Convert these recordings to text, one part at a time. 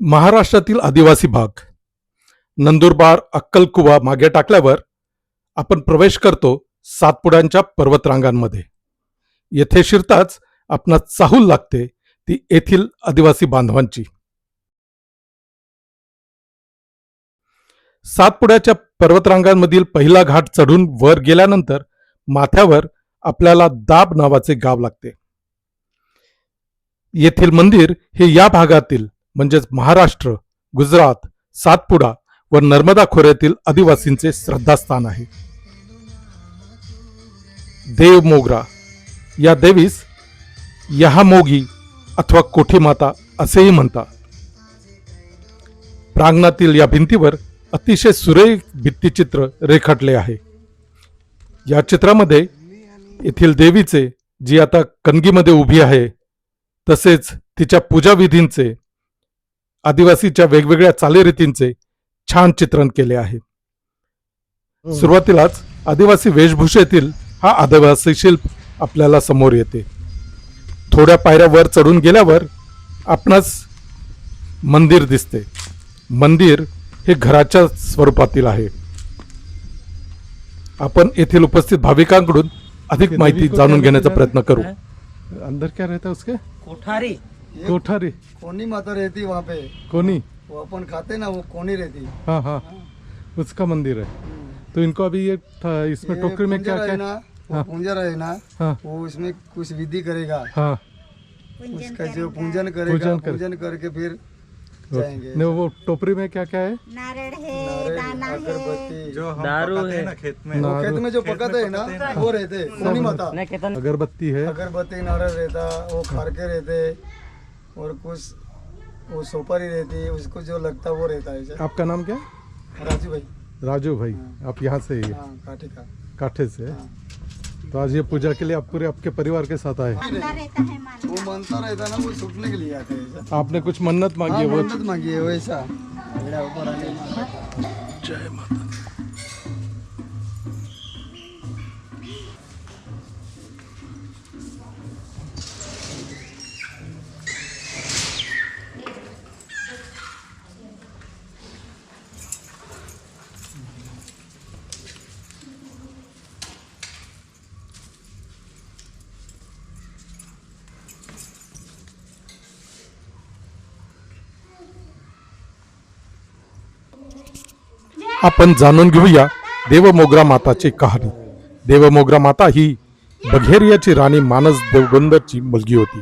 महाराष्ट्रातील आदिवासी भाग. नंदुरबार अक्कलकुवा मागे टाकल्यावर आपण प्रवेश करतो सातपुड्यांच्या पर्वतरांगांमध्ये. येथे शिरताच आपणास चाहूल लागते ती येथील आदिवासी बांधवांची. सातपुड्याच्या पर्वतरांगांमधील पहिला घाट चढून वर गेल्यानंतर माथ्यावर आपल्याला दाब नावाचे गाव लागते. येथील मंदिर हे या भागातील म्हणजेच महाराष्ट्र गुजरात सातपुडा व नर्मदा खोऱ्यातील आदिवासींचे श्रद्धास्थान आहे. देव मोगरा या देवीस यहामोगी अथवा कोठी माता असेही म्हणतात. प्रांगणातील या भिंतीवर अतिशय सुरेख भित्तिचित्र रेखाटले आहे. या चित्रामध्ये येथील देवीचे जी आता कणगीमध्ये उभी आहे तसेच तिच्या पूजाविधींचे आदिवासीच्या वेगवेगळ्या चालीरीतींचे छान चित्रण केले आहे. सुरुवातीलाच आदिवासी वेशभूषेतील हा आदिवासी शिल्प आपल्याला समोर येते. थोड्या पायऱ्या वर चढून गेल्यावर आपणास मंदिर दिसते. मंदिर हे घराच्या स्वरूपातील आहे. आपण येथील उपस्थित भाविकांकडून अधिक माहिती जाणून घेण्याचा प्रयत्न करू. अंदर क्या रहता है उसके? कोठारी. कोठारी। कोनी माता रहती वहाँ पे। कोनी? वो अपन खाते ना वो कोनी रहती। हाँ हाँ। उसका मंदिर है। तो इनको अभी ये था इसमें टोकरी में क्या क्या है ना वो हाँ। पूंजर है ना हाँ। वो इसमें कुछ विधि करेगा। हाँ। उसका जो पूजन करेगा पूजन कर- पूजन करके फिर जाएँगे। नहीं वो टोकरी में क्या क्या है है नारियल, दाना है। अगरबत्ती। जो दारू है। खेत नारू में जो पकाते है ना वो रहते अगरबत्ती है। अगरबत्ती नारियल रहता वो खारके रहते। और कुछ वो सोपारी रहती उसको जो लगता वो रहता है ऐसा। आपका नाम क्या? राजू भाई। राजू भाई आप यहाँ से ही हाँ? काठी का। काठे से? हैं? तो आज ये पूजा के लिए आप पूरे आपके परिवार के साथ आए? अंदर रहता है मान वो मानता रहता ना वो छुटने के लिए आते हैं ऐसा। आपने कुछ मन्नत मांगी हाँ, है वो? मन्नत मांगी है वैसा मेरा ऊपर आने मांगा। जय माता आपण जाणून घेऊया देवमोगरा माताची कहाणी. देवमोगरा माता ही बघेरियाची राणी मानस देवगंदरची मुलगी होती.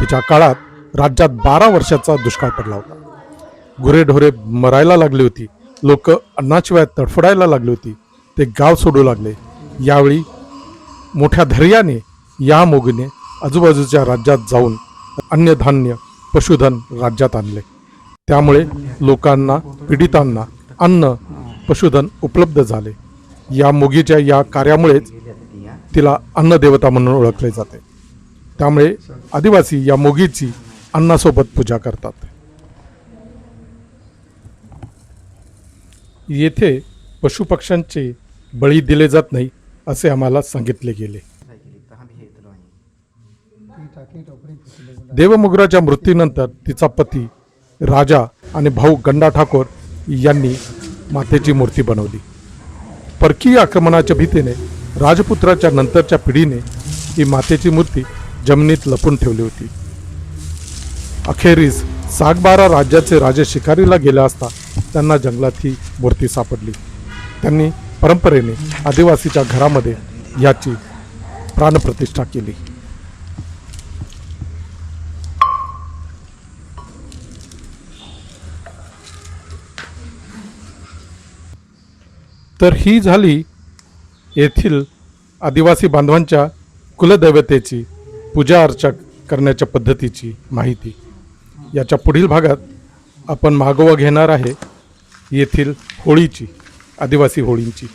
तिच्या काळात राज्यात बारा वर्षाचा दुष्काळ पडला होता. गुरेढोरे मरायला लागली होती. लोक अन्नाशिवाय तडफडायला लागली होती. ते गाव सोडू लागले. यावेळी मोठ्या धैर्याने या मोगीने आजूबाजूच्या राज्यात जाऊन अन्नधान्य पशुधन राज्यात आणले. त्यामुळे लोकांना पीडितांना अन्न पशुधन उपलब्ध झाले. या मोगीच्या या कार्यामुळेच तिला अन्नदेवता म्हणून ओळखले जाते. त्यामुळे आदिवासी या मोगीची अन्नासोबत पूजा करतात. येथे पशुपक्ष्यांचे बळी दिले जात नाही असे आम्हाला सांगितले गेले. देवमुगराच्या मृत्यूनंतर तिचा पती राजा आणि भाऊ गंडा ठाकोर यांनी मातेची मूर्ती बनवली. परकीय आक्रमणाच्या भीतीने राजपुत्राच्या नंतरच्या पिढीने ही मातेची मूर्ती जमिनीत लपून ठेवली होती. अखेरीस सागबारा राज्याचे राजे शिकारीला गेले असता त्यांना जंगलात ही मूर्ती सापडली. त्यांनी परंपरेने आदिवासीच्या घरामध्ये याची प्राणप्रतिष्ठा केली. तर ही झाली येथील आदिवासी बांधवांच्या कुलदैवतेची पूजा अर्चा करण्याच्या पद्धतीची माहिती. याच्या पुढील भागात आपण मागोवा घेणार आहे येथील होळीची आदिवासी होळींची.